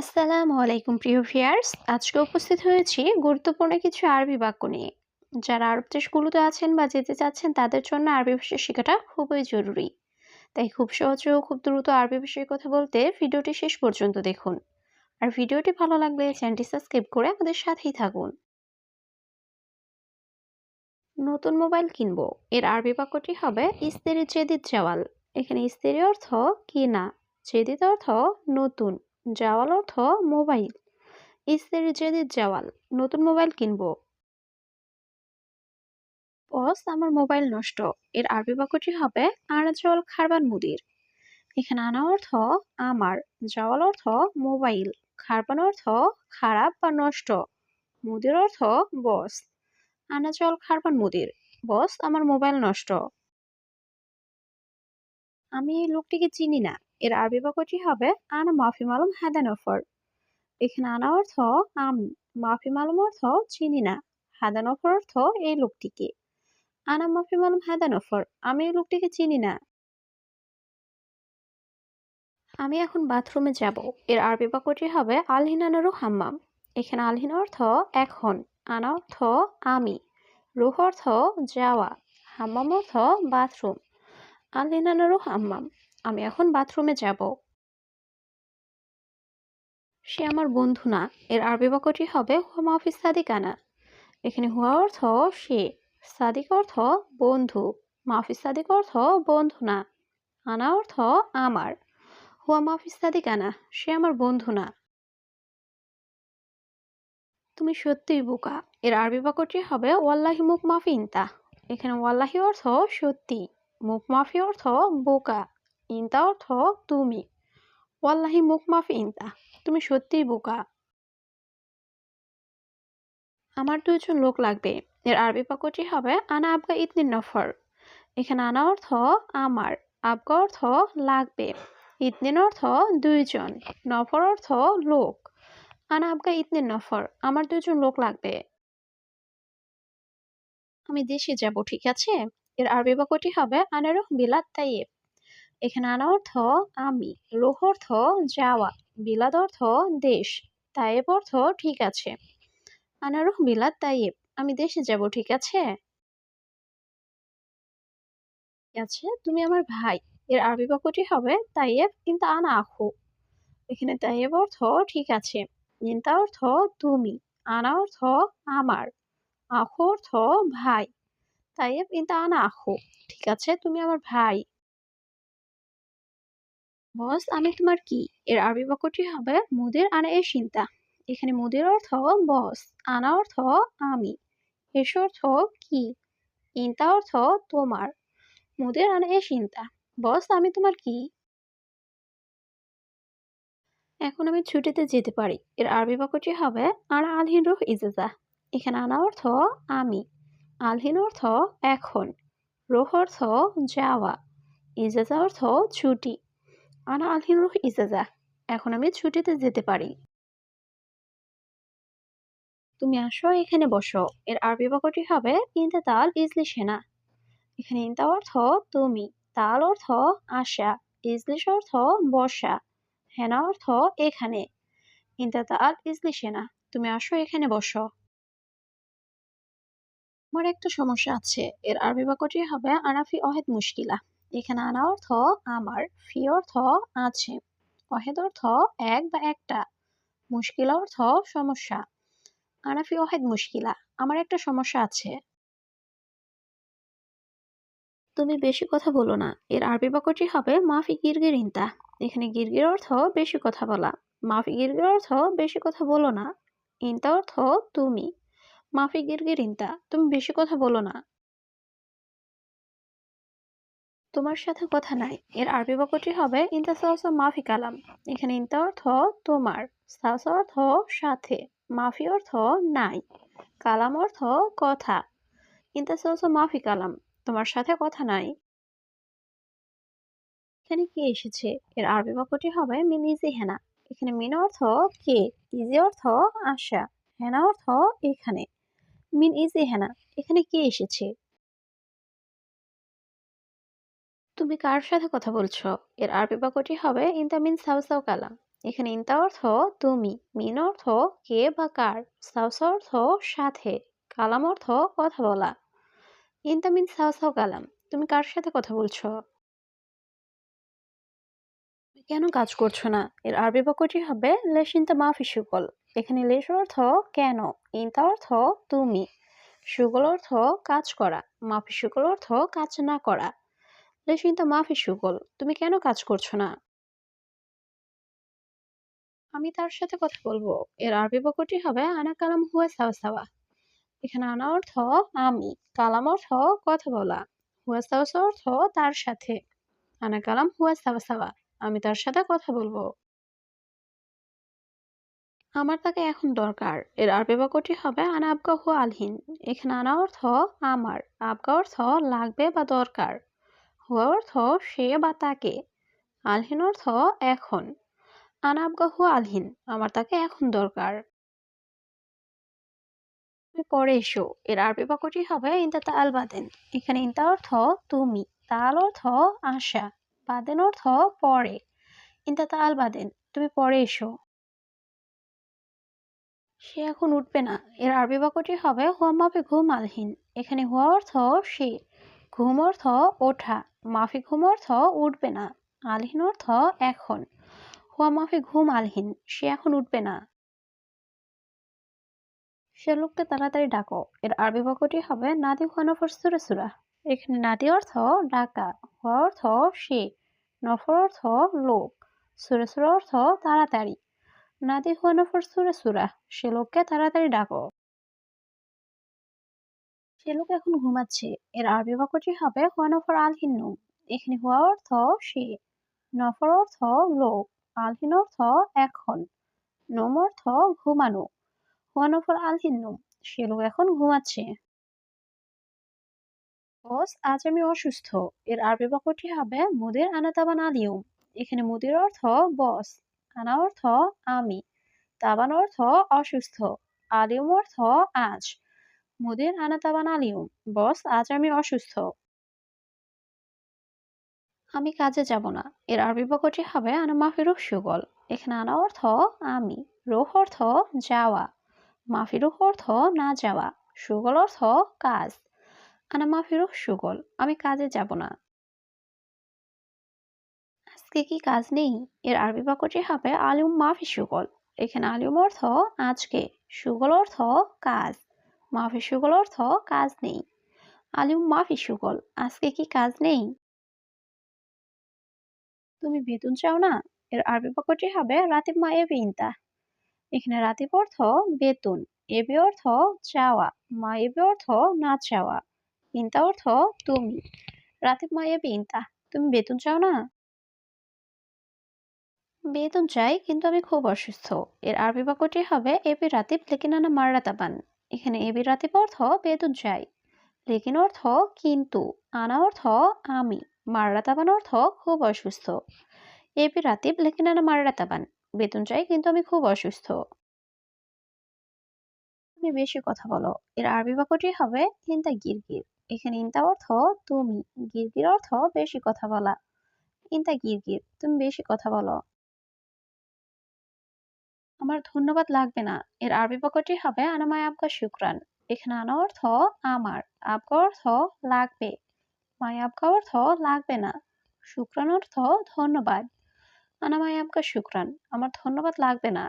আসসালামু আলাইকুম, প্রিয় ভিয়ার্স আজকে উপস্থিত হয়েছি গুরুত্বপূর্ণ কিছু আরবি বাক্য নিয়ে। যারা আরব দেশগুলোতে আছেন বা যেতে চাচ্ছেন, তাদের জন্য আরবি ভাষা শেখাটা খুবই জরুরি। তাই খুব সহজে ও খুব দ্রুত আরবি ভাষায় কথা বলতে ভিডিওটি শেষ পর্যন্ত দেখুন। আর ভিডিওটি ভালো লাগলে চ্যানেলটি সাবস্ক্রাইব করে আমাদের সাথেই থাকুন। নতুন মোবাইল কিনবো। এর আরবি বাক্যটি হবে ইস্তেরি জেদিদ জাওয়াল। এখানে ইস্তেরি অর্থ কিনা, জেদিদ অর্থ নতুন। জাওয়াল অর্থ মোবাইল। ইস্তেরি জেদিদ জাওয়াল, নতুন মোবাইল কিনবো। বস, আমার মোবাইল নষ্ট। এর আরবি বাক্যটি হবে আনাজল খারবান মুদির। এখানে আনা অর্থ, আমার। জাওয়াল অর্থ, মোবাইল। খারবান অর্থ, খারাপ বা নষ্ট। মুদির অর্থ, বস। আনাজল খারবান মুদির। বস, আমার মোবাইল নষ্ট। আমি এই লোকটিকে চিনি না। এর আরবি বাক্যটি হবে, আনা মাফি মালুম হাদান অফার এখানে আনা অর্থ, আমি মাফি মালুম অর্থ, চিনি না। হাদান অফার অর্থ, এই লোকটিকে। আনা মাফি মালুম হাদান অফার আমি এই লোকটিকে চিনি না। আমি এখন বাথরুমে যাব। এর আরবি বাক্যটি হবে, আলহিনানারু হাম্মাম। এখানে আলহিন অর্থ, এখন। আনা অর্থ, আমি। রুহ অর্থ, যাওয়া। হাম্মাম অর্থ, বাথরুম। আলহিনানারু হাম্মাম। আমি এখন বাথরুমে যাব। সে আমার বন্ধু না। এর আরবি বাক্যটি হবে হুয়া মাহফিজ সাদিকানা এখানে হুয়া অর্থ সে, সাদিক অর্থ বন্ধু মাহফিজ সাদিক অর্থ বন্ধু না। আনা অর্থ আমার। হুয়া মাহফিজ সাদিকানা সে আমার বন্ধু না। তুমি সত্যিই বোকা। এর আরবি বাক্যটি হবে ওয়াল্লাহি মুখ মাফি ইনতা এখানে ওয়াল্লাহি অর্থ সত্যি, মুখ মাফি অর্থ বোকা। ইনতা অর্থ তুমি ওয়াল্লাহি মুখ মাফি ইনতা তুমি সত্যিই বোকা আমার দুইজন লোক লাগবে এর আরবি বাক্যটি হবে আনা আবগা ইতনিন নফর এখানে আনা অর্থ আমার আবগা অর্থ লাগবে ইতনিন অর্থ দুইজন নফর অর্থ লোক আনা আবগা ইতনিন নফর আমার দুইজন লোক লাগবে আমি দেশে যাব ঠিক আছে এর আরবি বাক্যটি হবে আনারুহ বিলাত তাইয়েব এখানে আনা অর্থ আমি রুহ অর্থ যাওয়া বিলাদ অর্থ দেশ, তাইয়েব অর্থ ঠিক আছে। আনারুহ বিলাদ তাইয়েব, আমি দেশে যাব, ঠিক আছে? আছে, তুমি আমার ভাই, এর আরবি বাক্যটি হবে তাইয়েব কিন্তু আনা আখু। এখানে তাইয়েব অর্থ ঠিক আছে, ইন্তা অর্থ তুমি, আনা অর্থ আমার, আখু অর্থ ভাই, তাইয়েব ইন্তা আনা আখু, ঠিক আছে? তুমি আমার ভাই বস, আমি তোমার কি? এর আরবি বাক্যটি হবে মুদির আনা এ চিন্তা। এখানে মুদির অর্থ বস, আনা অর্থ আমি। এস অর্থ কি? ইন্তা অর্থ তোমার। মুদির আনা এ চিন্তা। বস, আমি তোমার কি? এখন আমি ছুটিতে যেতে পারি। এর আরবি বাক্যটি হবে আনা আলহিন রুহ ইজাজা। এখানে আনা অর্থ আমি। আলহিন অর্থ এখন। রুহ অর্থ যাওয়া। ইজাজা অর্থ ছুটি। আনা আলহিন রুহ ইজাজা, এখন আমি ছুটিতে যেতে পারি। তুমি আসো, এখানে বসো। এর আরবি বাক্যটি হবে ইনতা তাল ইজলি সেনা। এখানে ইনতা অর্থ তুমি, তাল অর্থ আসা ইজলিশ অর্থ বসা, হেনা অর্থ এখানে। ইনতা তাল ইজলি সেনা, তুমি আসো, এখানে বসো। আমার একটা সমস্যা আছে, এর আরবি বাক্যটি হবে আনাফি অহেদ মুশকিলা। এখানে আনা অর্থ আমার ফি অর্থ আছে। অহেদ অর্থ এক বা একটা। মুশকিলা অর্থ সমস্যা। আনাফি ওয়াহেদ মুশকিলা। আমার একটা সমস্যা আছে। তুমি বেশি কথা বলো না। এর আরবি বাক্যটি হবে মাফি গিরগির ইন্তা। এখানে গিরগির অর্থ বেশি কথা বলা। মাফি গিরগির অর্থ বেশি কথা বলো না। ইন্তা অর্থ তুমি। মাফি গিরগির ইন্তা। তুমি বেশি কথা বলো না। তোমার সাথে কথা নাই। এর আরবি বাক্যটি হবে, ইন্তা সাহসা মাফি কালাম। এখানে ইন্তা অর্থ তোমার অর্থ সাথে, মাফি অর্থ নাই, কালাম অর্থ কথা। ইন্তা সাহসা মাফি কালাম, তোমার সাথে কথা নাই। এখানে কে এসেছে? এর আরবি বাক্যটি হবে, মিন ইজি হেনা। এখানে মিন অর্থ কে, ইজি অর্থ আশা, হেনা অর্থ এখানে। মিন ইজি হেনা, এখানে কে এসেছে? তুমি কার সাথে কথা বলছো? এর আরবি বাক্যটি হবে ইন্তা মিন সাউ সাউ কালাম। এখানে ইন্তা অর্থ তুমি, মিন অর্থ কে বা কার সাউসা অর্থ সাথে, কালাম অর্থ কথা বলা। ইন্তা মিন সাউ সাউ কালাম, তুমি কার সাথে কথা বলছো? কেন কাজ করছ না? এর আরবি বাক্যটি হবে, লেশ ইন্তা মাফি সুকল এখানে লেশ অর্থ কেন ইন্তা অর্থ তুমি। সুগল অর্থ কাজ করা, মাফি সুকল অর্থ কাজ না করা। লেশ ইন্তা মাফি সুকল তুমি কেন কাজ করছ না? আমি তার সাথে কথা বলব। এর আরবি বাক্যটি হবে, আনা কালাম হুয়া সাওয়া সাওয়া। এখানে আনা অর্থ, আমি। কালাম অর্থ, কথা বলা। হুয়া সাওয়া সাওয়া অর্থ, তার সাথে। আনা কালাম হুয়া সাওয়া সাওয়া। আমি তার সাথে কথা বলব। আমার তাকে এখন দরকার। এর আরবি বাক্যটি হবে, আনা আবগা হুয়া আলহিন। এখানে আনা অর্থ, আমার। আবগা অর্থ, লাগবে বা দরকার। অর্থ সে বা তাকে। আলহিন অর্থ এখন। আনা আবগা হুয়া আলহিন আমার তাকে এখন দরকার পরে এসো। এর আরবি বাক্যটি হবে ইনতা তাল বাদেন। এখানে ইনতা অর্থ তুমি তাল অর্থ আশা বাদেন অর্থ পরে ইনতা তাল বাদেন, তুমি পরে এসো। সে এখন উঠবে না। এর আরবি বাক্যটি হবে হুয়া মাফি ঘুম আলহীন। এখানে হুয়া অর্থ সে। ঘুম অর্থ ওঠা মাফি ঘুম অর্থ উঠবে না, আলহীন অর্থ এখন। হুয়া মাফি ঘুম আলহীন, সে এখন উঠবে না। সে লোককে তাড়াতাড়ি ডাকো, এর আরবি বাক্যটি হবে নাদি হুয়ানফর সুরা সুরা। এখানে নাদি অর্থ ডাকা, হুয়া অর্থ সে, নফর অর্থ লোক, সুরে সুরা অর্থ তাড়াতাড়ি। নাদি হুয়ানফর সুরা সুরা, সে লোককে তাড়াতাড়ি ডাকো। সে লোক এখন ঘুমাচ্ছে, এর আরবি বাক্যটি হবে হুয়ানফর আল হিন্নু এখানে হুয়া অর্থ সে, নফর অর্থ লোক, আলহিন অর্থ এখন, নোম অর্থ ঘুমানো হুয়ানফর আল হিন্নু সে লোক এখন ঘুমাচ্ছে। বস, আজ আমি অসুস্থ। এর আরবি বাক্যটি হবে মুদির আনা তাবান আলিউম এখানে মুদির অর্থ বস আনা অর্থ আমি তাবান অর্থ অসুস্থ আলিউম অর্থ আজ মুদির আনা তাবান আলিউম বস আজ আমি অসুস্থ। আমি কাজে যাব না। এর আরবি বাক্যটি হবে আনা মাফিরুহ সুগল। এখানে আনা অর্থ আমি, রোহ অর্থ যাওয়া মাফিরুহ অর্থ না যাওয়া, সুগল অর্থ কাজ। আনা মাফিরুহ সুগল, আমি কাজে যাব না। আজকে কি কাজ নেই? এর আরবি বাক্যটি হবে আলিম মাফি সুগল। এখানে আলিম অর্থ আজকে, সুগল অর্থ কাজ। মাফি সুগল অর্থ কাজ নেই। আলিম মাফি সুগল আজকে কি কাজ নেই? তুমি বেতন চাও না? এর আরবি বাক্যটি হবে রাতিব মা এবি ইন্তা। এখানে রাতিব অর্থ বেতন এবি অর্থ চাওয়া, মা এবি অর্থ না চাওয়া, ইন্তা অর্থ তুমি। রাতিব মা এবি ইন্তা, তুমি বেতন চাও না? বেতন চাই, কিন্তু আমি খুব অসুস্থ। এর আরবি বাক্যটি হবে এবি রাতিব, লেকিন আনা মাররাতাবান এখানে এবি রাতিব অর্থ বেতন চাই লেকিন অর্থ কিন্তু, আনা অর্থ আমি মাররাতাবান অর্থ খুব অসুস্থ। এবি রাতিব লেকিন আনা মাররাতাবান বেতন চাই কিন্তু আমি খুব অসুস্থ। তুমি বেশি কথা বলো, এর আরবি বাক্যটি হবে ইন্তা গিরগির। এখানে ইন্তা অর্থ তুমি, গিরগির অর্থ বেশি কথা বলা। ইন্তা গিরগির, তুমি বেশি কথা বলো। আমার ধন্যবাদ লাগবে না। এর আরবি বাক্যটি হবে, আনামায় আবগা শুক্রান। এখানে আনা অর্থ আমার আবগা অর্থ লাগবে। মায় আবগা অর্থ লাগবে না। শুক্রান অর্থ ধন্যবাদ। আনামায় আবগা শুক্রান, আমার ধন্যবাদ লাগবে না।